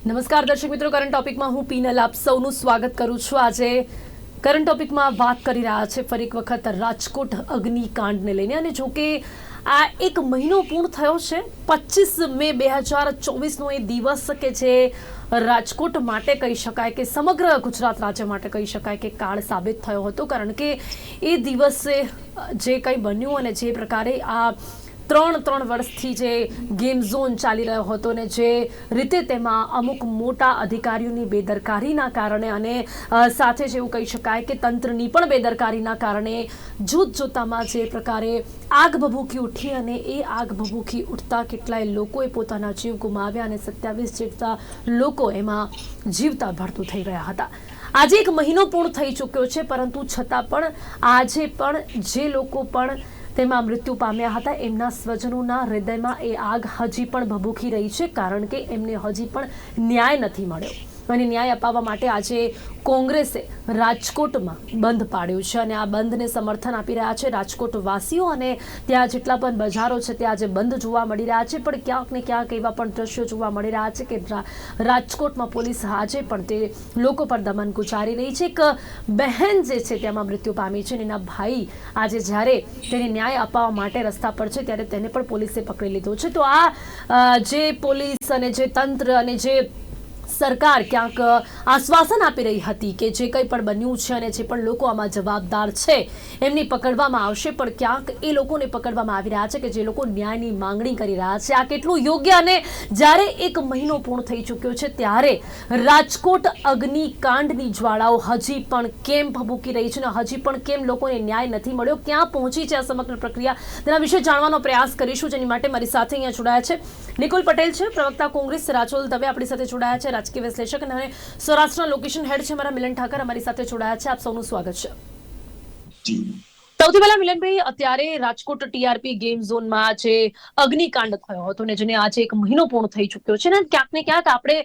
નમસ્કાર દર્શક મિત્રો કરંટ ટોપિકમાં હું પીનલ આપ સૌનું સ્વાગત કરું છું. આજે કરંટ ટોપિકમાં વાત કરી રહ્યા છે ફરી એક વખત રાજકોટ અગ્નિકાંડને લઈને. અને જો કે આ એક મહિનો પૂર્ણ થયો છે, પચીસ મે બે હજાર ચોવીસનો એ દિવસ કે જે રાજકોટ માટે કહી શકાય કે સમગ્ર ગુજરાત રાજ્ય માટે કહી શકાય કે કાળ સાબિત થયો હતો. કારણ કે એ દિવસે જે કંઈ બન્યું અને જે પ્રકારે આ ત્રણ ત્રણ વર્ષથી જે ગેમ ઝોન ચાલી રહ્યો હતો ને જે રીતે તેમાં અમુક મોટા અધિકારીઓની બેદરકારીના કારણે અને સાથે જ એવું કહી શકાય કે તંત્રની પણ બેદરકારીના કારણે જૂથ જોતામાં જે પ્રકારે આગ ભભૂકી ઉઠી અને એ આગ ભભૂકી ઉઠતા કેટલાય લોકોએ પોતાના જીવ ગુમાવ્યા અને સત્યાવીસ જેટલા લોકો એમાં જીવતા ભરતું થઈ રહ્યા હતા. આજે એક મહિનો પૂર્ણ થઈ ચૂક્યો છે, પરંતુ છતાં પણ આજે પણ જે લોકો પણ તેમાં મૃત્યુ પામ્યા હતા. એમના સ્વજનોના હૃદયમાં એ આગ હજી પણ ભભૂકી રહી છે, કારણ કે એમને હજી પણ ન્યાય નથી મળ્યો. અને ન્યાય અપાવવા માટે આજે કોંગ્રેસે રાજકોટમાં બંધ પાડ્યું છે અને આ બંધને સમર્થન આપી રહ્યા છે રાજકોટ વાસીઓ અને ત્યાં જેટલા પણ બજારો છે ત્યાં આજે બંધ જોવા મળી રહ્યા છે. પણ ક્યાંક ને ક્યાંક એવા પણ દ્રશ્યો જોવા મળી રહ્યા છે કે રાજકોટમાં પોલીસ આજે પણ તે લોકો પર દમન ગુજારી રહી છે. એક બહેન જે છે તેમાં મૃત્યુ પામી છે અને એના ભાઈ આજે જ્યારે તેને ન્યાય અપાવવા માટે રસ્તા પર છે ત્યારે તેને પણ પોલીસે પકડી લીધો છે. તો આ જે પોલીસ અને જે તંત્ર અને જે સરકાર ક્યાંક આશ્વાસન આપી રહી હતી કે જે કંઈ પણ બન્યું છે અને જે પણ લોકો આમાં જવાબદાર છે, એમની પકડવામાં આવશે. પણ ક્યાંક એ લોકોને પકડવામાં આવી રહ્યા છે કે જે લોકો ન્યાયની માંગણી કરી રહ્યા છે. આ કેટલું યોગ્ય અને જ્યારે એક મહિનો પૂર્ણ થઈ ચૂક્યો છે, ત્યારે રાજકોટ અગ્નિકાંડની જ્વાળાઓ હજી પણ કેમ ભભૂકી રહી છે અને હજી પણ કેમ લોકોને ન્યાય નથી મળ્યો? ક્યાં પહોંચી છે આ સમગ્ર પ્રક્રિયા? તેના વિશે જાણવાનો પ્રયાસ કરીશું. જેની માટે મારી સાથે અહીંયા જોડાયા છે નિકુલ પટેલ છે, પ્રવક્તા કોંગ્રેસ, રાજોલ દવે આપણી સાથે જોડાયા છે. રાજકીય વિશ્લેષક અને સૌરાષ્ટ્રના લોકેશન હેડ છે અમારા મિલન ઠાકર. અમારી સાથે જોડાયા છે. આપ સૌનું સ્વાગત છે. સૌથી પહેલા મિલનભાઈ અત્યારે રાજકોટ ટીઆરપી ગેમ ઝોનમાં જે અગ્નિકાંડ થયો હતો ને જેને આજે એક મહિનો પૂર્ણ થઈ ચૂક્યો છે ને ક્યાંક ને ક્યાંક આપણે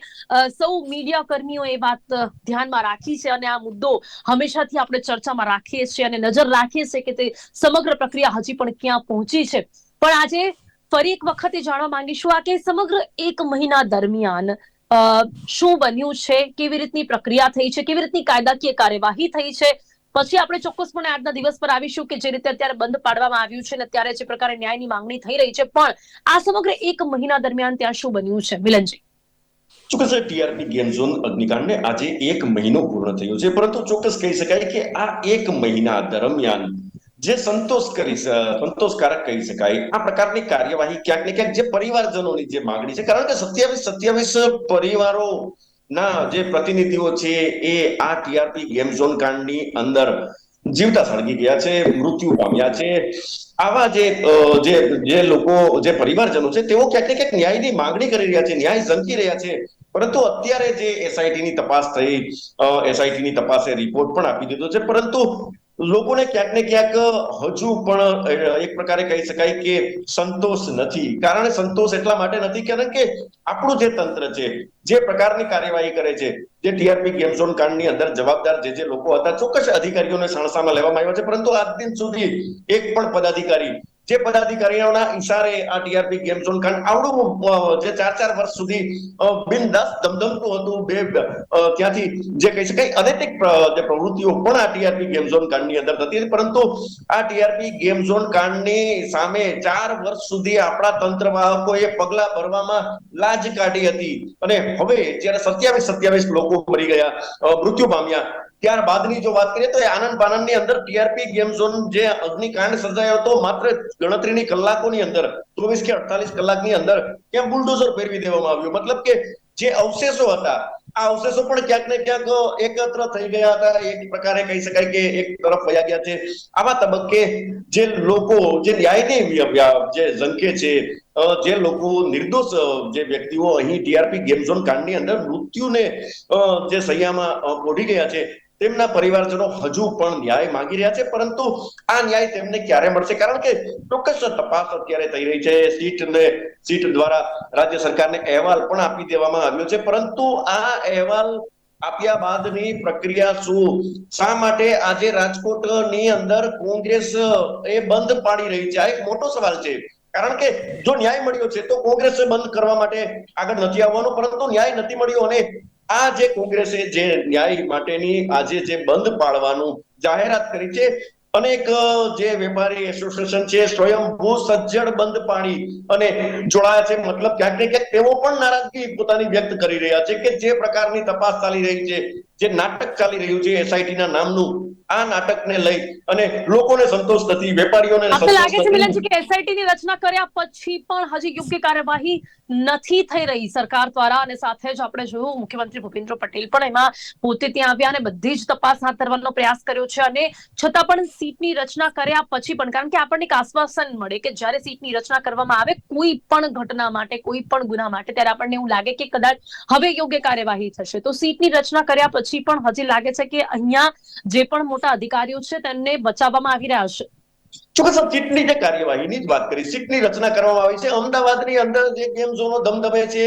સૌ મીડિયા કર્મીઓ એ વાત ધ્યાનમાં રાખી છે અને આ મુદ્દો હંમેશાથી આપણે ચર્ચામાં રાખીએ છીએ અને નજર રાખીએ છીએ કે તે સમગ્ર પ્રક્રિયા હજી પણ ક્યાં પહોંચી છે. પણ આજે ફરી એક વખતે જાણવા માંગીશું આ કે સમગ્ર એક મહિના દરમિયાન શું બન્યું છે, કેવી રીતની પ્રક્રિયા થઈ છે, કેવી રીતની કાયદાકીય કાર્યવાહી થઈ છે, પછી આપણે ચોક્કસપણે આજના દિવસ પર આવીશું કે જે રીતે અત્યારે બંધ પાડવામાં આવ્યું છે ને અત્યારે જે પ્રકારે ન્યાયની માંગણી થઈ રહી છે, પણ આ સમગ્ર એક મહિના દરમિયાન ત્યાં શું બન્યું છે? મિલનજી. ચોક્કસ ટીઆરપી ગેમ ઝોન અગ્નિકાંડને આજે એક મહિનો પૂર્ણ થયો છે, પરંતુ ચોક્કસ કહી શકાય કે આ એક મહિના દરમિયાન જે સંતોષ કરી સંતોષકારક કહી શકાય, આ પ્રકારની કાર્યવાહી ક્યાંક ને ક્યાંક જે પરિવારજનોની જે માંગણી છે. કારણ કે સત્યાવીસ સત્યાવીસ પરિવારો ના જે પ્રતિનિધિઓ છે, એ આ ટીઆરપી ગેમ ઝોન કાંડની અંદર જીવતા સળગી ગયા છે, મૃત્યુ પામ્યા છે. આવા જે જે જે લોકો, જે પરિવારજનો છે, તેઓ ક્યાંક ને ક્યાંક ન્યાયની માંગણી કરી રહ્યા છે, ન્યાય ઝંકી રહ્યા છે. પરંતુ અત્યારે જે એસઆઈટી ની તપાસ થઈ એસઆઈટી ની તપાસે રિપોર્ટ પણ આપી દીધો છે. પરંતુ લોકોને ક્યાંક ને ક્યાંક હજુ પણ એક પ્રકારે કહી શકાય કે સંતોષ નથી. કારણ સંતોષ એટલા માટે નથી કારણ કે આપણું જે તંત્ર છે, જે પ્રકારની કાર્યવાહી કરે છે, જે ટીઆરપી ગેમ ઝોન કાંડની અંદર જવાબદાર જે જે લોકો હતા, ચોક્કસ અધિકારીઓને સણસામાં લેવામાં આવ્યા છે, પરંતુ આજ દિન સુધી એક પણ પદાધિકારી જે પદાધિકારીઓના ઇશારે આ ટીઆરપી ગેમ ઝોન કાંડ આવડું જે ચાર ચાર વર્ષ સુધી બિન દસ ધમધમતું હતું, બે ત્યાંથી જે કહી શકાય અનૈતિક જે પ્રવૃત્તિઓ પણ આ ટીઆરપી ગેમ ઝોન કાંડની અંદર થતી પરંતુ આ ટીઆરપી ગેમ ઝોન કાંડની સામે ચાર વર્ષ સુધી આપણા તંત્ર વાહકોએ પગલા ભરવામાં લાજ કાઢી હતી. અને હવે જ્યારે સત્યાવીસ સત્યાવીસ લોકો મરી ગયા મૃત્યુ પામ્યા ત્યારબાદની જો વાત કરીએ તો એ આનંદ પાનંદની અંદર ટીઆરપી ગેમ ઝોન જે અગ્નિકાંડ સર્જાયો હતો, માત્ર ગણતરીની કલાકોની અંદર, ચોવીસ કે અડતાલીસ કલાકની અંદર ત્યાં બુલડોઝર ફેરવી દેવામાં આવ્યું? મતલબ કે જે અવશેષો હતા, આ અવશેષો પણ ક્યાંક ને ક્યાંક એકત્ર થઈ ગયા હતા. એક પ્રકારે કહી શકાય કે એક તરફ વયા ગયા છે. આવા તબક્કે જે લોકો, જે ન્યાયની જે ઝંખે છે જે લોકો નિર્દોષ જે વ્યક્તિઓ અહીં ટીઆરપી ગેમ ઝોન કાંડની અંદર મૃત્યુને જે સૈયામાં ઓઢી ગયા છે તેમના પરિવારજનો હજુ પણ ન્યાય માંગી રહ્યા છે, પરંતુ આ ન્યાય તેમને ક્યારે મળશે? કારણ કે ચોક્કસ તપાસ અત્યારે થઈ રહી છે. સીટ ને, સીટ દ્વારા રાજ્ય સરકારને અહેવાલ પણ આપી દેવામાં આવ્યો છે. પરંતુ આ અહેવાલ આપ્યા બાદની પ્રક્રિયા શું? શા માટે આજે રાજકોટની અંદર કોંગ્રેસ એ બંધ પાડી રહી છે? આ એક મોટો સવાલ છે. કારણ કે જો ન્યાય મળ્યો છે, તો કોંગ્રેસ બંધ કરવા માટે આગળ નથી આવવાનું, પરંતુ ન્યાય નથી મળ્યો અને આ જે કોંગ્રેસે જે ન્યાય માટેની આજે જે બંધ પાડવાનું જાહેરાત કરી છે અનેક જે વેપારી એસોસિએશન છે સ્વયંભૂ સજ્જડ બંધ પાડી અને જોડાયા છે. મતલબ ક્યાંક ને ક્યાંક તેઓ પણ નારાજગી પોતાની વ્યક્ત કરી રહ્યા છે કે જે પ્રકારની તપાસ ચાલી રહી છે, જે નાટક ચાલી રહ્યું છે એસઆઈટી ના નામનું. આ નાટકને લઈ અને લોકોને સંતોષ નથી વેપારીઓને લાગે છે મિલન કે એસઆઈટી ની રચના કર્યા પછી પણ હજી યોગ્ય કાર્યવાહી નથી થઈ રહી સરકાર દ્વારા? અને સાથે જ આપણે જોયું મુખ્યમંત્રી ભૂપેન્દ્ર પટેલ પણ એમાં પોતે ત્યાં આવ્યા અને બધી જ તપાસ હાથ ધરવાનો પ્રયાસ કર્યો છે. અને છતાં પણ સીટની રચના કર્યા પછી પણ કારણ કે આપણને એક આશ્વાસન મળે કે જ્યારે સીટની રચના કરવામાં આવે કોઈ પણ ઘટના માટે કોઈ પણ ગુના માટે ત્યારે આપણને એવું લાગે કે કદાચ હવે યોગ્ય કાર્યવાહી થશે. તો સીટની રચના કર્યા પછી પણ હજી લાગે છે કે અહીંયા જે પણ મોટા અધિકારીઓ છે તેમને બચાવવામાં આવી રહ્યા છે ચોક્કસ સીટની જે કાર્યવાહીની જ વાત કરી સીટની રચના કરવામાં આવી છે અમદાવાદની અંદર જે ગેમ ઝોનો ધમધમે છે,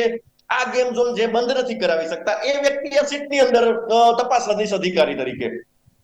આ ગેમ ઝોન જે બંધ નથી કરાવી શકતા, એ વ્યક્તિ આ સીટની અંદર તપાસ અધિકારી તરીકે.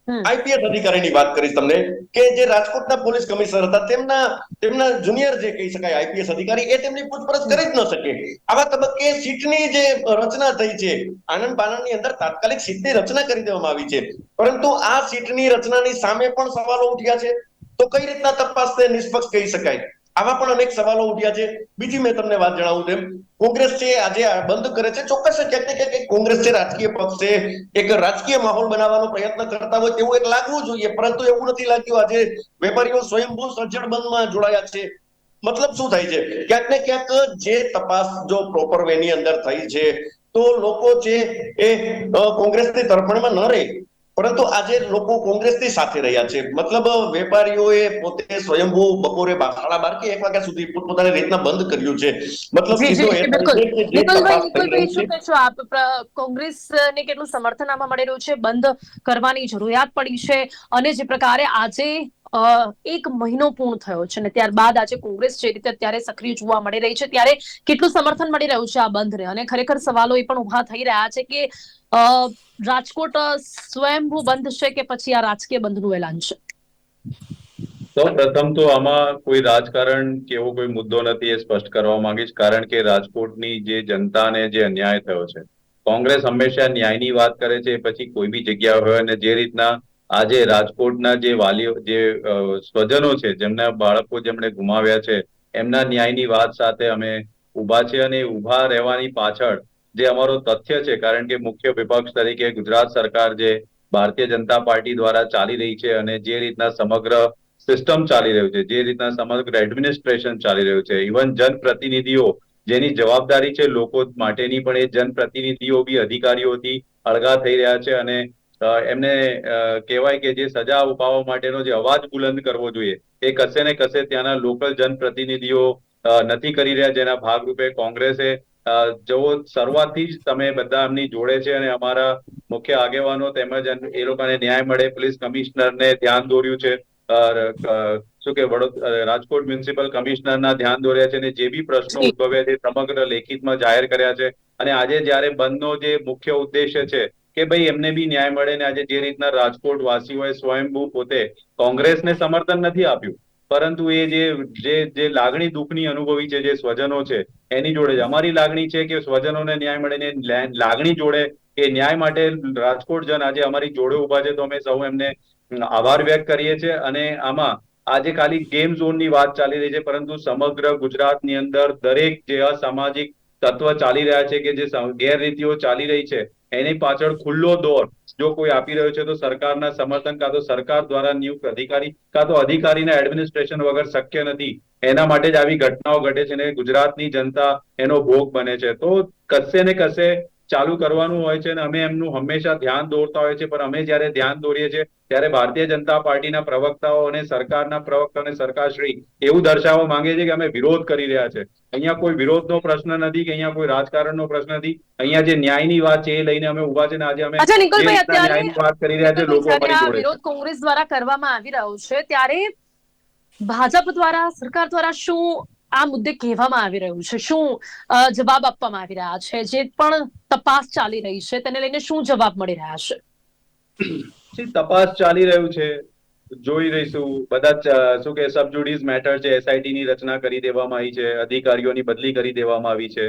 આઈપીએસ અધિકારીની વાત કરીશ તમને કે જે રાજકોટના પોલીસ કમિશનર હતા, તેમના તેમના જુનિયર જે કહી શકાય આઈપીએસ અધિકારી, એ તેમની પૂછપરછ કરી જ ન શકે. આવા તબક્કે સીટની જે રચના થઈ છે, આનંદ પાનંદની અંદર તાત્કાલિક સીટની રચના કરી દેવામાં આવી છે. પરંતુ આ સીટની રચનાની સામે પણ સવાલો ઉઠ્યા છે. તો કઈ રીતના તપાસ તે નિષ્પક્ષ કહી શકાય? આવા પણ અનેક સવાલો ઉઠ્યા છે. બીજી મેં તમને વાત જણાવું તેમ, કોંગ્રેસ છે આજે બંધ કરે છે. ચોક્કસ ક્યાંક ને ક્યાંક કોંગ્રેસ છે, રાજકીય પક્ષ છે, એક રાજકીય માહોલ બનાવવાનો પ્રયત્ન કરતા હોય તેવું એક લાગવું જોઈએ. પરંતુ એવું નથી લાગ્યું આજે વેપારીઓ સ્વયંભૂ સજ્જડ બંધમાં જોડાયા છે. મતલબ શું થાય છે? ક્યાંક ને ક્યાંક જે તપાસ જો પ્રોપર વે અંદર થઈ છે, તો લોકો છે એ કોંગ્રેસની તરફેણમાં ન રહે. પરંતુ આજે લોકો કોંગ્રેસની સાથે રહ્યા છે. મતલબ વેપારીઓએ પોતે સ્વયંભૂ બપોરે સાડા બાર કે એક વાગ્યા સુધી પોતપોતાની રીતના બંધ કર્યું છે. મતલબ જી સીધો જી એ બિલકુલ. થાય છે કે જે નિકુલભાઈ તપાસ થઈ નિકુલભાઈ રહી શું છે. કહેશો આપ? પ્ર- કોંગ્રેસને કેટલું સમર્થન આમાં મળી રહ્યું છે? બંધ કરવાની જરૂરિયાત પડી છે. અને જે પ્રકારે આજે એક મહિનો પૂર્ણ થયો છે અને ત્યારબાદ આજે કોંગ્રેસ જે રીતે અત્યારે સક્રિય જોવા મળી રહી છે. ત્યારે કેટલું સમર્થન મળી રહ્યું છે આ બંધને અને ખરેખર સવાલો એ પણ ઊભા થઈ રહ્યા છે કે રાજકોટ સ્વયંભૂ બંધ છે કે પછી આ રાજકીય બંધનું એલાન છે? સૌ પ્રથમ તો આમાં કોઈ રાજકારણ કે એવો કોઈ મુદ્દો નથી એ સ્પષ્ટ કરવા માંગીશ. કારણ કે રાજકોટની જે જનતાને જે અન્યાય થયો છે, કોંગ્રેસ હંમેશા ન્યાયની વાત કરે છે, પછી કોઈ બી જગ્યા હોય અને જે રીતના આજે રાજકોટના જે વાલીઓ, જે સ્વજનો છે, જેમના બાળકો જેમણે ગુમાવ્યા છે, એમના ન્યાયની વાત સાથે અમે ઊભા છે અને ઊભા રહેવાની પાછળ જે અમારો તથ્ય છે, કારણ કે મુખ્ય વિપક્ષ તરીકે ગુજરાત સરકાર જે ભારતીય જનતા પાર્ટી દ્વારા ચાલી રહી છે અને જે રીતના સમગ્ર સિસ્ટમ ચાલી રહ્યું છે, જે રીતના સમગ્ર એડમિનિસ્ટ્રેશન ચાલી રહ્યું છે, ઇવન જનપ્રતિનિધિઓ જેની જવાબદારી છે લોકો માટેની પણ એ જનપ્રતિનિધિઓ બી અધિકારીઓથી અળગા થઈ રહ્યા છે અને એમને કહેવાય કે જે સજા અપાવવા માટેનો જે અવાજ બુલંદ કરવો જોઈએ એ કશે ને કશે ત્યાંના લોકલ જનપ્રતિનિધિઓ નથી કરી રહ્યા જેના ભાગરૂપે કોંગ્રેસે જેઓ શરૂઆતથી જ તમે બધા એમની જોડે છે અને અમારા મુખ્ય આગેવાનો તેમજ એ લોકોને ન્યાય મળે પોલીસ કમિશનરને ધ્યાન દોર્યું છે શું કે વડોદ અ, રાજકોટ મ્યુનિસિપલ કમિશનરના ધ્યાન દોર્યા છે અને જે બી પ્રશ્નો. ઉદ્ભવ્યા છે સમગ્ર લેખિતમાં જાહેર કર્યા છે અને આજે જ્યારે બંધનો જે મુખ્ય ઉદ્દેશ્ય છે કે ભાઈ એમને બી ન્યાય મળે ને આજે જે રીતના રાજકોટ વાસીઓએ સ્વયંભૂ પોતે કોંગ્રેસને સમર્થન નથી આપ્યું, પરંતુ એ જે જે જે લાગણી દુઃખની અનુભવી છે, જે સ્વજનો છે, એની જોડે અમારી લાગણી છે કે સ્વજનોને ન્યાય મળે ને લાગણી જોડે એ ન્યાય માટે રાજકોટ જન આજે અમારી જોડે ઊભા છે, તો અમે સૌ એમને આભાર વ્યક્ત કરીએ છીએ અને આમાં આજે ખાલી ગેમ ઝોનની વાત ચાલી રહી છે, પરંતુ સમગ્ર ગુજરાતની અંદર દરેક જે અસામાજિક તત્વ ચાલી રહ્યા છે કે જે ગેરરીતિઓ ચાલી રહી છે, એની પાછળ ખુલ્લો દોર જો કોઈ આપી રહ્યો છે તો સરકારના સમર્થન કાં તો સરકાર દ્વારા નિયુક્ત અધિકારી કાં તો અધિકારીના એડમિનિસ્ટ્રેશન વગર શક્ય નથી. એના માટે જ આવી ઘટનાઓ ઘટે છે અને ગુજરાતની જનતા એનો ભોગ બને છે. તો કશે ને કશે ચાલુ કરવાનું હોય છે અને અમે એમનું હંમેશા ધ્યાન દોરતા હોય છે પણ અમે જ્યારે ધ્યાન દોરીએ છીએ ત્યારે ભારતીય જનતા પાર્ટીના પ્રવક્તાઓ અને સરકારના પ્રવક્તા અને સરકારશ્રી એવું દર્શાવવા માંગે છે કે અમે વિરોધ કરી રહ્યા છે. અહીંયા કોઈ વિરોધનો પ્રશ્ન નથી કે અહીંયા કોઈ રાજકારણનો પ્રશ્ન નથી. અહીંયા જે ન્યાયની વાત છે એ લઈને અમે ઊભા છે ને આજે અમે ન્યાયની વાત કરી રહ્યા છે લોકો વિરોધ કોંગ્રેસ દ્વારા કરવામાં આવી રહ્યો છે. ત્યારે ભાજપ દ્વારા સરકાર દ્વારા શું આ મુદ્દે કહેવામાં આવી રહ્યું છે. શું જવાબ આપવામાં આવી રહ્યા છે? જે પણ તપાસ ચાલી રહી છે, તેને લઈને શું જવાબ મળી રહ્યા છે? તપાસ ચાલી રહ્યું છે. જોઈ રહીશું. બધા શું કે સબજુડિસ મેટર છે એસઆઈટી ની રચના કરી દેવામાં આવી છે, અધિકારીઓની બદલી કરી દેવામાં આવી છે.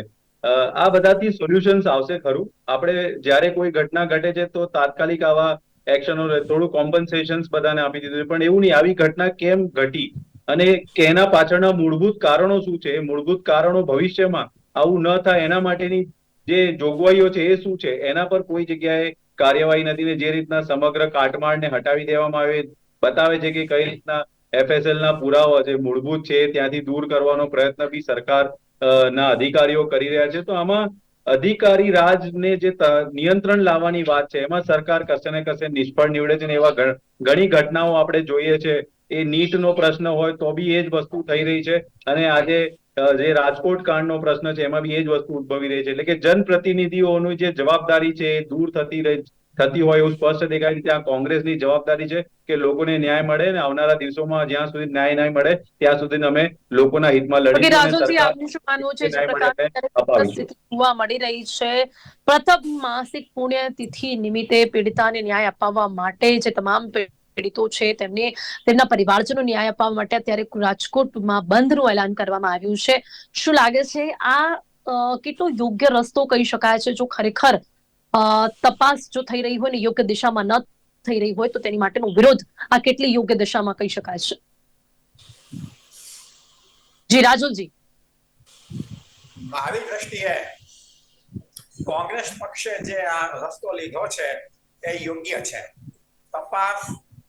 આ બધાથી સોલ્યુશન્સ આવશે ખરું? આપણે જ્યારે કોઈ ઘટના ઘટે છે, તો તાત્કાલિક આવા એક્શનો થોડું કોમ્પન્સેશન્સ બધાને આપી દીધું પણ એવું નહીં, આવી ઘટના કેમ ઘટી? અને એના પાછળના મૂળભૂત કારણો શું છે? મૂળભૂત કારણો ભવિષ્યમાં આવું ન થાય એના માટેની જે જોગવાઈઓ છે એ શું છે? એના પર કોઈ જગ્યાએ કાર્યવાહી નથી ને જે રીતના સમગ્ર કાટમાળને હટાવી દેવામાં આવે, બતાવે છે કે કઈ રીતના એફએસએલ ના પુરાવા છે મૂળભૂત છે ત્યાંથી દૂર કરવાનો પ્રયત્ન બી સરકાર ના અધિકારીઓ કરી રહ્યા છે. તો આમાં અધિકારી રાજને જે નિયંત્રણ લાવવાની વાત છે, એમાં સરકાર કશે ને કશે નિષ્ફળ નીવડે છે ને એવા ઘણી ઘટનાઓ આપણે જોઈએ છે. એ નીટનો પ્રશ્ન હોય તો બી એ જ વસ્તુ થઈ રહી છે. અને આજે જે રાજકોટ કાંડનો પ્રશ્ન છે એમાં બી એ જ વસ્તુ ઉદભવી રહી છે. એટલે કે જનપ્રતિનિધિઓની જે જવાબદારી છે એ દૂર થતી રહી થતી હોય એવું સ્પષ્ટ દેખાય છે. ત્યાં કોંગ્રેસની જવાબદારી છે કે લોકોને ન્યાય મળે ને આવનારા દિવસોમાં જ્યાં સુધી ન્યાય નહીં મળે ત્યાં સુધી અમે લોકોના હિતમાં લડી અને જોવા મળી રહી છે. પ્રથમ માસિક પુણ્યતિથિ નિમિત્તે પીડિતાને ન્યાય અપાવવા માટે જે તમામ પીડિતો છે, તેમને તેમના પરિવારજનો ન્યાય અપાવવા માટે અત્યારે રાજકોટમાં બંધનું એલાન કરવામાં આવ્યું છે. શું લાગે છે, આ કેટલો યોગ્ય રસ્તો કહી શકાય છે, જો ખરેખર તપાસ જો થઈ રહી હોય ને યોગ્ય દિશામાં ન થઈ રહી હોય તો તેની માટેનો વિરોધ આ કેટલી યોગ્ય દિશામાં કહી શકાય છે? જી, રાજુલજી. મારી દ્રષ્ટિએ કોંગ્રેસ પક્ષે જે આ રસ્તો લીધો છે, એ યોગ્ય છે. તપાસ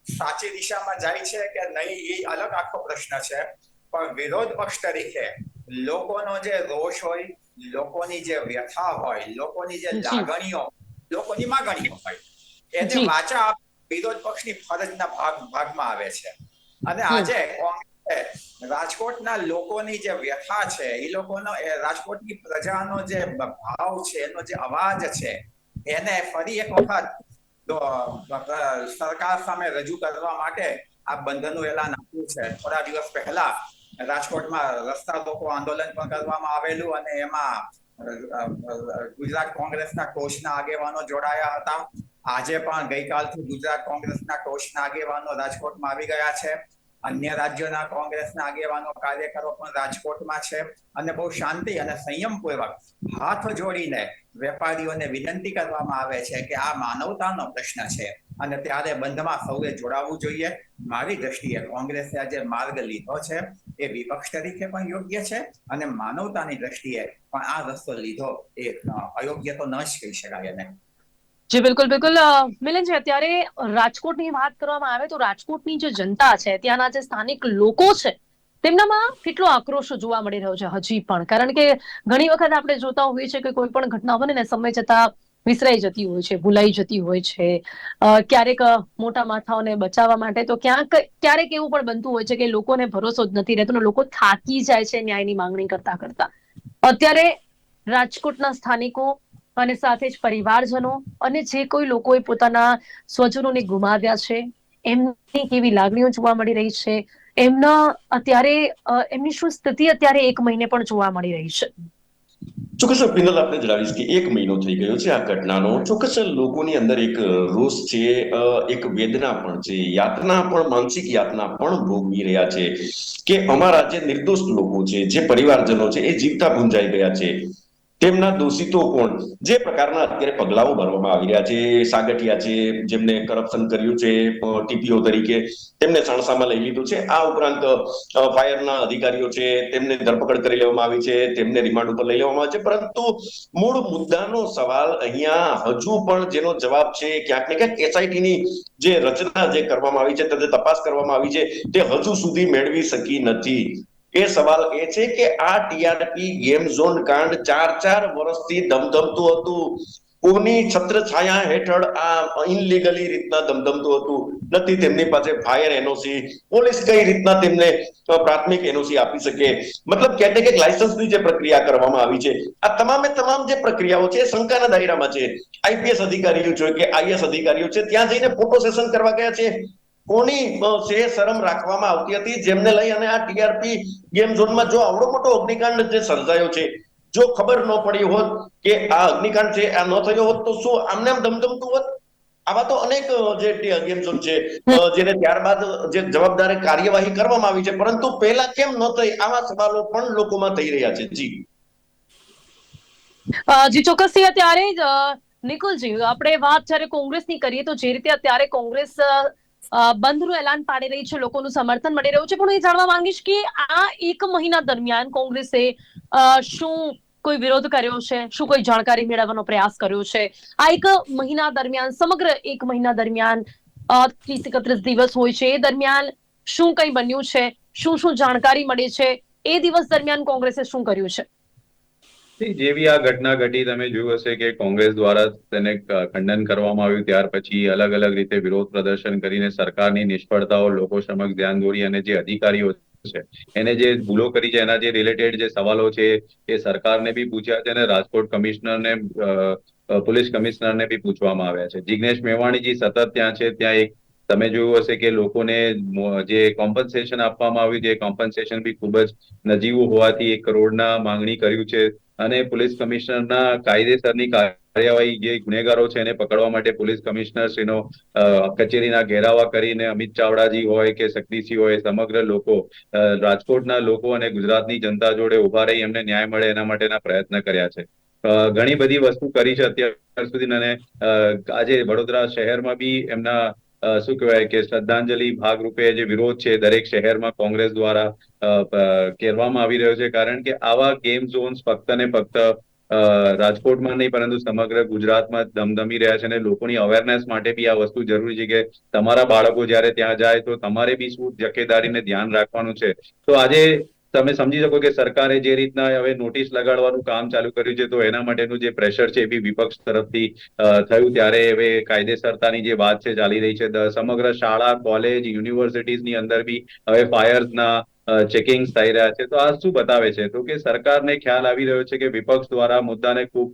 સાચી દિશામાં જાય છે કે નહીં એ અલગ આખો પ્રશ્ન છે. પણ વિરોધ પક્ષ તરીકે લોકોનો જે રોષ હોય લોકોની જે વ્યથા હોય લોકોની જે લાગણીઓ લોકોની માગણીઓ હોય એને વાચા વિરોધ પક્ષની ફરજના ભાગ ભાગમાં આવે છે. અને. આજે કોંગ્રેસે રાજકોટના લોકોની જે વ્યથા છે એ લોકોનો રાજકોટની પ્રજાનો જે ભાવ છે એનો જે અવાજ છે એને ફરી એક વખત સરકાર સામે રજૂ કરવા માટે આ બંધનનું એલાન આપ્યું છે. થોડા દિવસ પહેલા રાજકોટમાં રસ્તા લોકો આંદોલન પણ કરવામાં આવેલું અને એમાં ગુજરાત કોંગ્રેસના ટોચના આગેવાનો જોડાયા હતા. આજે પણ ગઈકાલથી ગુજરાત કોંગ્રેસના ટોચના આગેવાનો રાજકોટમાં આવી ગયા છે. અન્ય રાજ્યોના કોંગ્રેસના આગેવાનો, કાર્યકરો પણ રાજકોટમાં છે અને બહુ શાંતિ અને સંયમપૂર્વક હાથ જોડીને વેપારીઓને વિનંતી કરવામાં આવે છે કે આ માનવતાનો પ્રશ્ન છે અને ત્યારે બંધમાં સૌએ જોડાવવું જોઈએ. મારી દ્રષ્ટિએ કોંગ્રેસે આજે માર્ગ લીધો છે, એ વિપક્ષ તરીકે પણ યોગ્ય છે અને માનવતાની દ્રષ્ટિએ પણ આ રસ્તો લીધો એ અયોગ્ય તો ન જ કહી શકાય એને. જી, બિલકુલ બિલકુલ. મિલનજી, અત્યારે રાજકોટની વાત કરવામાં આવે તો રાજકોટની જે જનતા છે, ત્યાંના જે સ્થાનિક લોકો છે, તેમનામાં કેટલો આક્રોશ જોવા મળી રહ્યો છે હજી પણ? કારણ કે ઘણી વખત આપણે જોતા હોઈએ છીએ કે કોઈ પણ ઘટના બને ને સમય જતા વિસરાઈ જતી હોય છે, ભૂલાઈ જતી હોય છે. ક્યારેક મોટા માથાઓને બચાવવા માટે તો ક્યાંક, ક્યારેક એવું પણ બનતું હોય છે કે લોકોને ભરોસો જ નથી રહેતો લોકો થાકી જાય છે ન્યાયની માંગણી કરતા કરતા. અત્યારે રાજકોટના સ્થાનિકો અને સાથે જ પરિવારજનો અને જે કોઈ લોકોએ પોતાના સ્વજનોને ગુમાવ્યા છે, એમની કેવી લાગણીઓ જોવા મળી રહી છે, એમના અત્યારે એમની શું સ્થિતિ અત્યારે એક મહિને પણ જોવા મળી રહી છે? ચોક્કસ પિંગલ આપણે જણાવીશ કે એક મહિનો થઈ ગયો છે આ ઘટનાનો. ચોક્કસ લોકોની અંદર એક રોષ છે એક વેદના પણ છે, યાતના પણ, માનસિક યાતના પણ ભોગવી રહ્યા છે કે અમારા જે નિર્દોષ લોકો છે, જે પરિવારજનો છે, એ જીવતા ભૂંજાઈ ગયા છે. તેમના દોષિતો કોણ? જે પ્રકારના અત્યારે પગલાઓ ભરવામાં આવી રહ્યા છે, સાગઠિયા છે, જેમને કરપ્શન કર્યું છે ટીપીઓ તરીકે તેમને સણસામાં લઈ લીધું છે. આ ઉપરાંત ફાયરના અધિકારીઓ છે, તેમને ધરપકડ કરી લેવામાં આવી છે, તેમને રિમાન્ડ ઉપર લઈ લેવામાં આવે છે. પરંતુ મૂળ મુદ્દાનો સવાલ અહીંયા હજુ પણ જેનો જવાબ છે ક્યાંક ને ક્યાંક SIT ની જે રચના જે કરવામાં આવી છે, તે તપાસ કરવામાં આવી છે, તે હજુ સુધી મેળવી શકી નથી. એ સવાલ એ છે કે આ ટીઆરપી ગેમ ઝોન કાંડ ચાર ચાર વર્ષથી ધમધમતું હતું. કોની છત્ર છાયા હેઠળ આ ઇનલીગલી રીતના ધમધમતું હતું? નથી તેમની પાસે ફાયર એનઓસી પોલીસ કઈ રીતના તેમને પ્રાથમિક એનઓસી આપી શકે? મતલબ ક્યાંક ક્યાંક લાયસન્સની જે પ્રક્રિયા કરવામાં આવી છે. આ તમામે તમામ જે પ્રક્રિયાઓ છે શંકાના દાયરામાં છે. આઈપીએસ અધિકારીઓ છે કે આઈએસ અધિકારીઓ છે, ત્યાં જઈને ફોટો સેશન કરવા ગયા છે. કોની છે શરમ રાખવામાં આવતી હતી? જેમને લઈ અને આ ટીઆરપી ગેમ ઝોનમાં જો આવડો મોટો અગ્નિકાંડ જે સર્જાયો છે જો ખબર ન પડી હોત કે આ અગ્નિકાંડ છે આ ન થયો હોત તો શું આમને આમ ધમધમતું હોત? આવા તો અનેક જે ગેમ ઝોન છે જેને ત્યારબાદ જે જવાબદાર કાર્યવાહી કરવામાં આવી છે પરંતુ પહેલા કેમ ન થઈ? આવા સવાલો પણ લોકોમાં થઈ રહ્યા છે. જી. જી ચોક્કસથી અત્યારે નિકુલજી આપણે વાત જ્યારે કોંગ્રેસની કરીએ તો જે રીતે અત્યારે કોંગ્રેસ બંધનું એલાન પાડી રહી છે, લોકોનું સમર્થન મળી રહ્યું છે. પણ હું એ જાણવા માંગીશ કે આ એક મહિના દરમિયાન કોંગ્રેસે શું કોઈ વિરોધ કર્યો છે? શું કોઈ જાણકારી મેળવવાનો પ્રયાસ કર્યો છે? આ એક મહિના દરમિયાન, સમગ્ર એક મહિના દરમિયાન ત્રીસ એકત્રીસ દિવસ હોય છે. એ દરમિયાન શું કંઈ બન્યું છે? શું શું જાણકારી મળી છે? એ દિવસ દરમિયાન કોંગ્રેસે શું કર્યું છે? જેવી આ ઘટના ઘટી તમે જોયું હશે કે કોંગ્રેસ દ્વારા તેને ખંડન કરવામાં આવ્યું, ત્યાર પછી અલગ અલગ રીતે વિરોધ પ્રદર્શન કરીને સરકારની નિષ્ફળતાઓ લોકો સમક્ષ ધ્યાન દોરી અને જે અધિકારીઓ છે, એને જે ભૂલો કરી છે, એના જે રિલેટેડ જે સવાલો છે, એ સરકારને બી પૂછ્યા છે અને રાજકોટ કમિશનરને પોલીસ કમિશનરને બી પૂછવામાં આવ્યા છે. જિગ્નેશ મેવાણીજી સતત ત્યાં છે, ત્યાં એક તમે જોયું હશે કે લોકોને જે કોમ્પન્સેશન આપવામાં આવ્યું છે કોમ્પન્સેશન બી ખૂબ જ નજીવું હોવાથી એક કરોડના માંગણી કર્યું છે. અને પોલીસ કમિશનરના કાયદેસરની કાર્યવાહી જે ગુનેગારો છે એને પકડવા માટે પોલીસ કમિશનર શ્રીનો કચેરીના ઘેરાવા કરીને અમિત ચાવડાજી હોય કે શક્તિસિંહ હોય, સમગ્ર લોકો રાજકોટના લોકો અને ગુજરાતની જનતા જોડે ઊભા રહી એમને ન્યાય મળે એના માટેના પ્રયત્ન કર્યા છે. ઘણી બધી વસ્તુ કરી છે અત્યાર સુધી અને આજે વડોદરા શહેરમાં બી એમના શું કહેવાય કે શ્રદ્ધાંજલિ ભાગરૂપે જે વિરોધ છે દરેક શહેરમાં કોંગ્રેસ દ્વારા કહેવામાં આવી રહ્યો છે. કારણ કે આવા ગેમ ઝોન્સ ફક્ત ને ફક્ત રાજકોટમાં નહીં, પરંતુ સમગ્ર ગુજરાતમાં ધમધમી રહ્યા છે અને લોકોની અવેરનેસ માટે બી આ વસ્તુ જરૂરી છે કે તમારા બાળકો જ્યારે ત્યાં જાય તો તમારે બી શું તકેદારીને ધ્યાન રાખવાનું છે. તો આજે તમે સમજી શકો કે સરકારે જે રીતના હવે નોટિસ લગાડવાનું કામ ચાલુ કર્યું છે તો એના માટેનું જે પ્રેશર છે એ બી વિપક્ષ તરફથી થયું. ત્યારે હવે કાયદેસરતાની જે વાત છે ચાલી રહી છે. સમગ્ર શાળા કોલેજ યુનિવર્સિટીઝની અંદર બી હવે ફાયર્સના ચેકિંગ થઈ રહ્યા છે. તો આ શું બતાવે છે? તો કે સરકારને ખ્યાલ આવી રહ્યો છે કે વિપક્ષ દ્વારા મુદ્દાને ખૂબ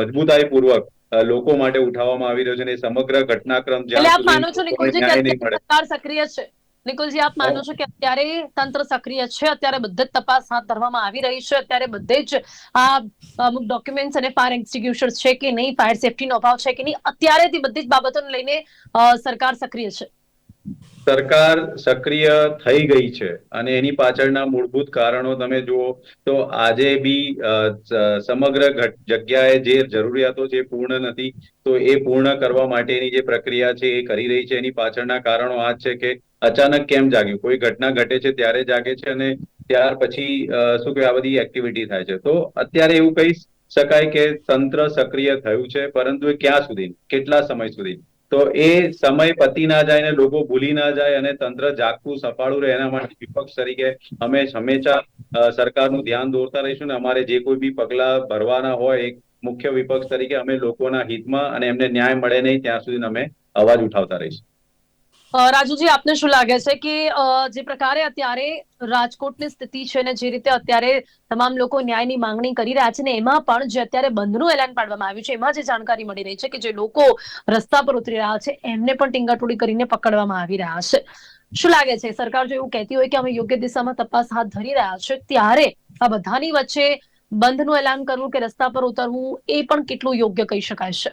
મજબૂતાઈપૂર્વક લોકો માટે ઉઠાવવામાં આવી રહ્યો છે અને સમગ્ર ઘટનાક્રમ જ્યાં સુધી સરકાર સક્રિય છે? નિકુલજી, આપ માનો છો કે અત્યારે તંત્ર સક્રિય છે? અત્યારે બધે જ તપાસ હાથ ધરવામાં આવી રહી છે. અત્યારે બધે જ આ અમુક ડોક્યુમેન્ટ્સ અને ફાયર એક્ઝિક્યુશન છે કે નહીં? ફાયર સેફટીનો અભાવ છે કે નહીં? અત્યારેથી બધી જ બાબતોને લઈને સરકાર સક્રિય છે. સરકાર સક્રિય થઈ ગઈ છે અને એની પાછળના મૂળભૂત કારણો તમે જુઓ તો આજે બી સમગ્ર જગ્યાએ જે જરૂરિયાતો છે પૂર્ણ નથી, તો એ પૂર્ણ કરવા માટેની જે પ્રક્રિયા છે એ કરી રહી છે. એની પાછળના કારણો આ છે કે અચાનક કેમ જાગ્યું? કોઈ ઘટના ઘટે છે ત્યારે જાગે છે અને ત્યાર પછી શું કહેવાય, આ બધી એક્ટિવિટી થાય છે. તો અત્યારે એવું કહી શકાય કે તંત્ર સક્રિય થયું છે, પરંતુ એ ક્યાં સુધી? કેટલા સમય સુધી? તો એ સમય પતી ના જાય ને લોકો ભૂલી ના જાય અને તંત્ર જાગતું સફાળું રહે એના માટે વિપક્ષ તરીકે અમે હંમેશા સરકારનું ધ્યાન દોરતા રહીશું ને અમારે જે કોઈ બી પગલા ભરવાના હોય એક મુખ્ય વિપક્ષ તરીકે અમે લોકોના હિતમાં અને એમને ન્યાય મળે નહીં ત્યાં સુધી અમે અવાજ ઉઠાવતા રહીશું. રાજુજી, આપને શું લાગે છે કે જે પ્રકારે અત્યારે રાજકોટની સ્થિતિ છે ને જે રીતે અત્યારે તમામ લોકો ન્યાયની માંગણી કરી રહ્યા છે ને એમાં પણ જે અત્યારે બંધનું એલાન પાડવામાં આવ્યું છે, એમાં જે જાણકારી મળી રહી છે કે જે લોકો રસ્તા પર ઉતરી રહ્યા છે, એમને પણ ટીંગાટોડી કરીને પકડવામાં આવી રહ્યા છે. શું લાગે છે? સરકાર જો એવું કહેતી હોય કે અમે યોગ્ય દિશામાં તપાસ હાથ ધરી રહ્યા છે, ત્યારે આ બધાની વચ્ચે બંધનું એલાન કરવું કે રસ્તા પર ઉતરવું એ પણ કેટલું યોગ્ય કહી શકાય છે?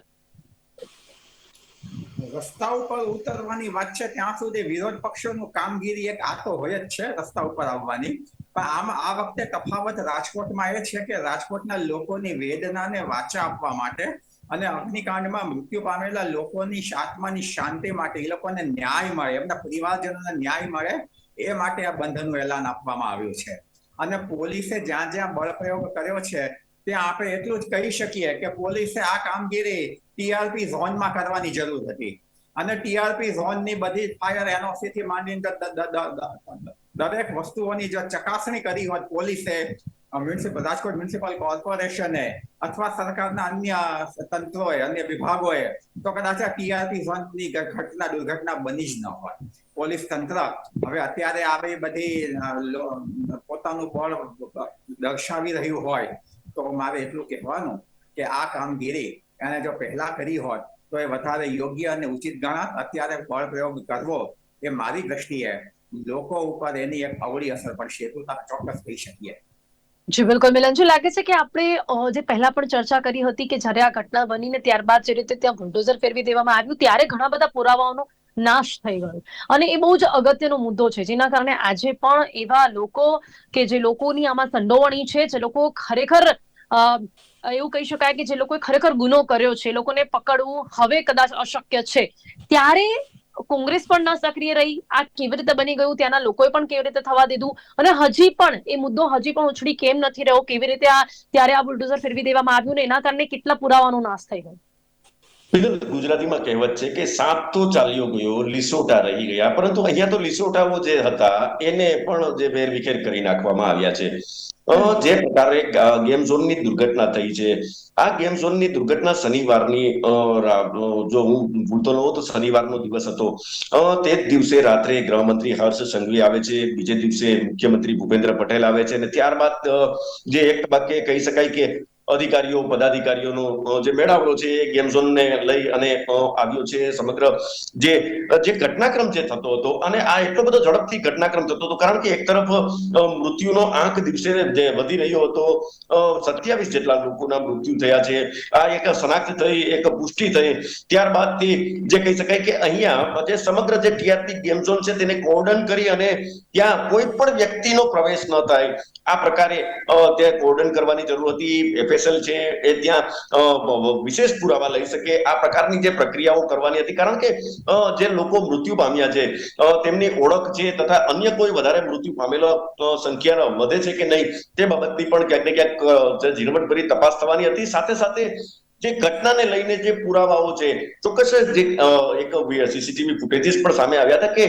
રસ્તા ઉપર ઉતરવાની વાત છે, ત્યાં સુધી વિરોધ પક્ષોનું કામગીરી એક આ તો હોય જ છે, રસ્તા ઉપર આવવાની. પણ આમ આ વખતે તફાવત રાજકોટમાં એ છે કે રાજકોટના લોકોની વેદનાને વાચા આપવા માટે અને અગ્નિકાંડમાં મૃત્યુ પામેલા લોકોની આત્માની શાંતિ માટે એ લોકોને ન્યાય મળે, એમના પરિવારજનોને ન્યાય મળે, એ માટે આ બંધનનું એલાન આપવામાં આવ્યું છે. અને પોલીસે જ્યાં જ્યાં બળપ્રયોગ કર્યો છે, ત્યાં આપણે એટલું જ કહી શકીએ કે પોલીસે આ કામગીરી ટીઆરપી ઝોનમાં કરવાની જરૂર હતી. અને ટીઆરપી ઝોનની બધી ફાયર એનઓસી થી માંડીને દરેક વસ્તુઓની જો ચકાસણી કરી હોત પોલીસે મ્યુનિસિપલ, રાજકોટ મ્યુનિસિપલ કોર્પોરેશને અથવા સરકારના અન્ય તંત્રોએ, અન્ય વિભાગોએ, તો કદાચ આ ટીઆરપી ઝોનની ઘટના દુર્ઘટના બની જ ન હોત પોલીસ તંત્ર હવે અત્યારે આવી બધી પોતાનું બળ દર્શાવી રહ્યું હોય, તો મારે એટલું કહેવાનું કે આ કામગીરી એને જો પહેલા કરી હોત તો એ વધારે યોગ્ય અને ઉચિત ગણાત. અત્યારે બળ કરવો એ મારી દ્રષ્ટિએ લોકો ઉપર એની એક અવળી અસર પડશે. એટલું તમે ચોક્કસ કહી શકીએ. જી, બિલકુલ. મિલનજી, લાગે છે કે આપણે જે પહેલા પણ ચર્ચા કરી હતી કે જ્યારે આ ઘટના બનીને ત્યારબાદ જે રીતે ત્યાં બુલડોઝર ફેરવી દેવામાં આવ્યું, ત્યારે ઘણા બધા પુરાવાઓનો નાશ થઈ ગયો. અને એ બહુ જ અગત્યનો મુદ્દો છે. જેના કારણે આજે પણ એવા લોકો કે જે લોકોની આમાં સંડોવણી છે, જે લોકો ખરેખર એવું કહી શકાય કે જે લોકોએ ખરેખર ગુનો કર્યો છે, લોકોને પકડવું હવે કદાચ અશક્ય છે. ત્યારે કોંગ્રેસ પણ ન સક્રિય રહી, આ કેવી રીતે બની ગયું, ત્યાંના લોકોએ પણ કેવી રીતે થવા દીધું, અને હજી પણ, એ મુદ્દો હજી પણ ઉછળી કેમ નથી રહ્યો, કેવી રીતે આ, ત્યારે આ બુલડોઝર ફેરવી દેવામાં આવ્યું ને, એના કારણે કેટલા પુરાવાનો નાશ થઈ ગયો. ગુજરાતીમાં કહેવત છે કે સાપ તો ચાલ્યો ગયો, લીસોટા રહી ગયા, પરંતુ અહીંયા તો લીસોટાઓ જે હતા, એને પણ જે વેરવિખેર કરી નાખવામાં આવ્યા છે. જે પ્રકારે ગેમ ઝોનની દુર્ઘટના થઈ છે. આ ગેમ ઝોનની દુર્ઘટના શનિવારની જો હું ભૂલતો ન તો શનિવારનો દિવસ હતો. તે જ દિવસે રાત્રે ગૃહમંત્રી હર્ષ સંઘવી આવે છે. બીજે દિવસે મુખ્યમંત્રી ભૂપેન્દ્ર પટેલ આવે છે. અને ત્યારબાદ જે એક તબક્કે કહી શકાય કે અધિકારીઓ, પદાધિકારીઓનો જે મેળાવડો છે એ ગેમ ઝોનને લઈ અને આવ્યો છે સમગ્ર જે જે ઘટનાક્રમ જે થતો હતો અને આ એટલો બધો ઝડપથી ઘટનાક્રમ થતો હતો કારણ કે એક તરફ મૃત્યુનો આંક દિવસે જે વધી રહ્યો હતો સત્યાવીસ જેટલા લોકોના મૃત્યુ થયા છે. આ એક શનાક્ત થઈ, એક પુષ્ટિ થઈ. ત્યારબાદથી જે કહી શકાય કે અહીંયા જે સમગ્ર જે ટીઆરપી ગેમ ઝોન છે તેને કોર્ડન કરી અને ત્યાં કોઈ પણ વ્યક્તિનો પ્રવેશ ન થાય. આ પ્રકારે તે કોર્ડન કરવાની જરૂર હતી. એફએસએલ છે એ ત્યાં વિશેષ પુરાવા લઈ શકે. આ પ્રકારની જે પ્રક્રિયાઓ કરવાની હતી, કારણ કે જે લોકો મૃત્યુ પામ્યા છે તેમની ઓળખ છે તથા અન્ય કોઈ વધારે મૃત્યુ પામેલો સંખ્યા વધે છે કે નહીં, તે બાબતની પણ ક્યાંક ને ક્યાંક ઝીણવટભરી તપાસ થવાની હતી. સાથે સાથે જે ઘટનાને લઈને જે પુરાવાઓ છે, ચોક્કસ જે એક સીસીટીવી ફૂટેજીસ પણ સામે આવ્યા હતા કે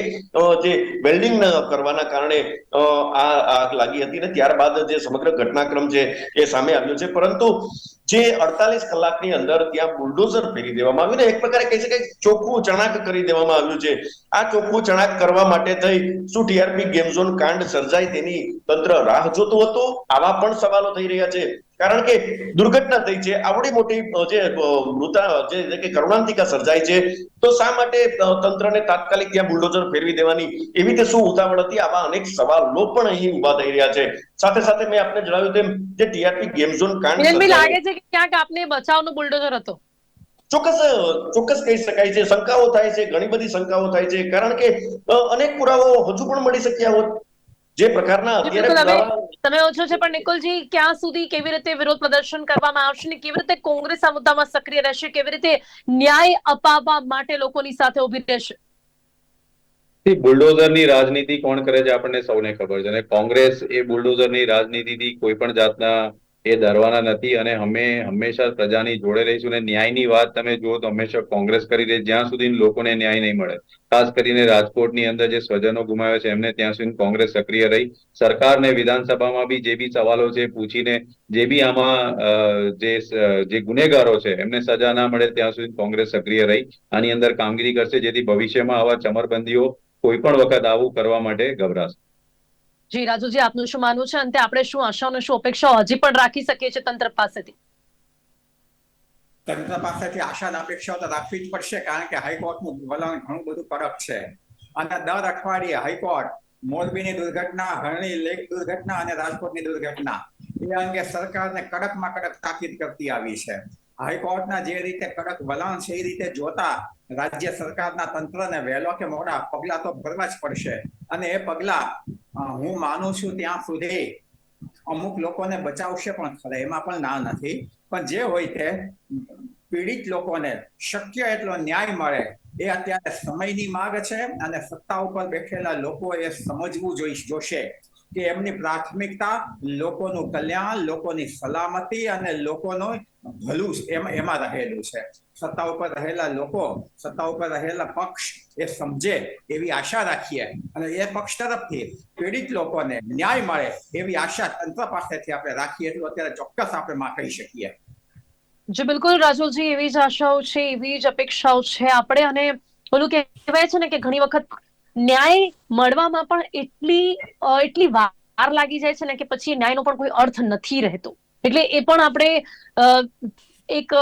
જે વેલ્ડિંગ કરવાના કારણે આ આગ લાગી હતી ને ત્યારબાદ જે સમગ્ર ઘટનાક્રમ છે એ સામે આવ્યો છે. પરંતુ જે અડતાલીસ કલાકની અંદર ત્યાં બુલડોઝર ફેરી દેવામાં આવ્યું ને, એક પ્રકારે કહી શકાય ચોખ્ખું ચણાક કરી દેવામાં આવ્યું છે. આ ચોખ્ખું ચણાક કરવા માટે થઈ શું ટીઆરપી ગેમ ઝોન કાંડ સર્જાય તેની તંત્ર રાહ જોતું હતું? આવા પણ સવાલો થઈ રહ્યા છે. કારણ કે દુર્ઘટના થઈ છે આવડી મોટી જે મૃતા જે કે કરુણાંતિકા સર્જાય છે તો શા માટે તંત્રને તાત્કાલિક ત્યાં બુલડોઝર ફેરવી દેવાની? એવી રીતે શું ઉતાવળ હતી? આવા અનેક સવાલો પણ અહીં ઊભા થઈ રહ્યા છે. સાથે સાથે મેં આપને જણાવ્યું તેમ જે ટીઆરપી ગેમ ઝોન કાંડ લાગે છે કે ક્યાંક આપને બચાવનો બુલડોઝર હતો? ચોક્કસ ચોક્કસ કહી શકાય છે. શંકાઓ થાય છે ઘણી બધી શંકાઓ થાય છે. કારણ કે અનેક પુરાવાઓ હજુ પણ મળી શક્યા હોત. જે પ્રકારના અત્યારે તમે ઓછો છે પણ નિકુલજી ક્યાં સુધી કેવી રીતે વિરોધ પ્રદર્શન કરવામાં આવશે ને કેવી રીતે કોંગ્રેસ આ મુદ્દામાં સક્રિય રહેશે? કેવી રીતે ન્યાય અપાવવા માટે લોકોની સાથે ઊભી રહેશે? બુલડોઝરની રાજનીતિ કોણ કરે છે આપણને સૌને ખબર છે. અને કોંગ્રેસ એ બુલડોઝરની રાજનીતિથી કોઈ પણ જાતના એ ડરવાના નથી અને અમે હંમેશા પ્રજાની જોડે રહીશું અને ન્યાયની વાત તમે જુઓ તો હંમેશા કોંગ્રેસ કરી રહી જ્યાં સુધી લોકોને ન્યાય નહીં મળે, ખાસ કરીને રાજકોટની અંદર જે સ્વજનો ગુમાવ્યા છે, એમને ત્યાં સુધી કોંગ્રેસ સક્રિય રહી. સરકારને વિધાનસભામાં બી જે બી સવાલો છે, પૂછીને જે બી આમાં જે જે ગુનેગારો છે, એમને સજા ના મળે ત્યાં સુધી કોંગ્રેસ સક્રિય રહી. આની અંદર કામગીરી કરશે, જેથી ભવિષ્યમાં આવા ચમરબંધીઓ કોઈ પણ વખત આવું કરવા માટે ગભરાશે. જી, રાજુજી, આપનું શું માનવું છે? અંતે આપણે શું આશાઓ અને શું અપેક્ષાઓ હજી પણ રાખી શકીએ છીએ તંત્ર પાસેથી? તંત્ર પાસેથી આશા અને અપેક્ષાઓ તો રાખવી જ પડશે, કારણ કે હાઈકોર્ટનું વલણ ઘણું બધું કડક છે. અને દર અઠવાડિયે હાઈકોર્ટ મોરબીની દુર્ઘટના, હરણી લેક દુર્ઘટના અને રાજકોટની દુર્ઘટના, એ અંગે સરકારને કડકમાં કડક તાકીદ કરતી આવી છે. હાઈકોર્ટના જે રીતે કડક વલણ છે, એ રીતે જોતા રાજ્ય સરકારના તંત્રને વહેલો કે મોડા પગલા તો ભરવા જ પડશે. અને એ પગલા હું માનું છું ત્યાં સુધી અમુક લોકોને બચાવશે પણ ખરા, એમાં પણ ના નથી. પણ જે હોય તે પીડિત લોકોને શક્ય એટલો ન્યાય મળે, એ અત્યારે સમયની માંગ છે અને સત્તા ઉપર બેઠેલા લોકો એ સમજવું જોઈ, જોશે કે એમની પ્રાથમિકતા લોકોનું કલ્યાણ, લોકોની સલામતી અને લોકોનું ભલું એમ રહેલું છે. સત્તા ઉપર રહેલા લોકો, સત્તા ઉપર રહેલા પક્ષ એ સમજે એવી આશા રાખીએ. અને એ પક્ષ તરફથી પીડિત લોકોને ન્યાય મળે એવી આશા તંત્ર પાસેથી આપણે રાખીએ તો અત્યારે ચોક્કસ આપણે માં કહી શકીએ. જી, બિલકુલ રાજુલજી, એવી જ આશાઓ છે, એવી જ અપેક્ષાઓ છે આપણે. અને ઓલું કહેવાય છે ને કે ઘણી વખત ન્યાય મળવામાં પણ એટલી એટલી વાર લાગી જાય છે ને કે પછી ન્યાયનો પણ કોઈ અર્થ નથી રહેતો. એટલે એ પણ આપણે એક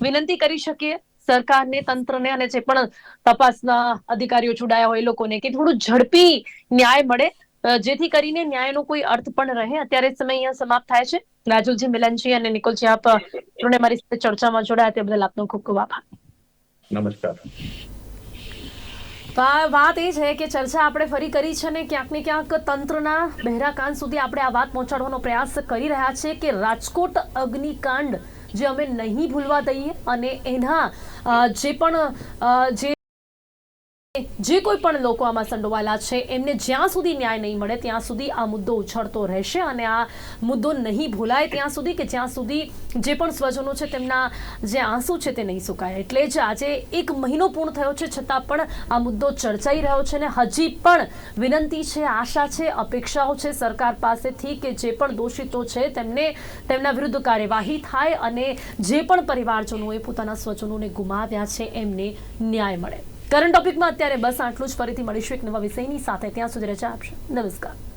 વિનંતી કરી શકીએ સરકારને તંત્રને અને જે પણ તપાસના અધિકારીઓ જોડાયા હોય એ લોકોને કે થોડું ઝડપી ન્યાય મળે જેથી કરીને ન્યાયનો કોઈ અર્થ પણ રહે. અત્યારે સમય અહીંયા સમાપ્ત થાય છે. રાજુલજી મિલનજી અને નિકોલજી આપ ત્રણે મારી સાથે ચર્ચામાં જોડાયા. તે બદલ આપનો ખૂબ ખૂબ આભાર. નમસ્કાર. વાત એ છે કે ચર્ચા આપણે ફરી કરી છે ને ક્યાંક ને ક્યાંક તંત્રના બહેરા કાન સુધી આપણે આ વાત પહોંચાડવાનો પ્રયાસ કરી રહ્યા છે કે રાજકોટ અગ્નિકાંડ જે અમે નહીં ભૂલવા દઈએ અને એના જે પણ જે જે કોઈ પણ લોકો આમાં સંડોવાયેલા છે, એમને જ્યાં સુધી ન્યાય નહીં મળે, ત્યાં સુધી આ મુદ્દો ઉછળતો રહેશે અને આ મુદ્દો નહીં ભૂલાય ત્યાં સુધી કે જ્યાં સુધી જે પણ સ્વજનો છે તેમના જે આંસુ છે તે નહીં સુકાય. એટલે જ આજે એક મહિનો પૂર્ણ થયો છે, છતાં પણ આ મુદ્દો ચર્ચાઈ રહ્યો છે ને હજી પણ વિનંતી છે, આશા છે, અપેક્ષાઓ છે સરકાર પાસેથી કે જે પણ દોષિતો છે તેમને તેમના વિરુદ્ધ કાર્યવાહી થાય અને જે પણ પરિવારજનોએ પોતાના સ્વજનોને ગુમાવ્યા છે, એમને ન્યાય મળે. કરંટ ટોપિકમાં અત્યારે બસ આટલું જ. ફરીથી મળીશું એક નવા વિષયની સાથે. ત્યાં સુધી રજા આપશે. નમસ્કાર.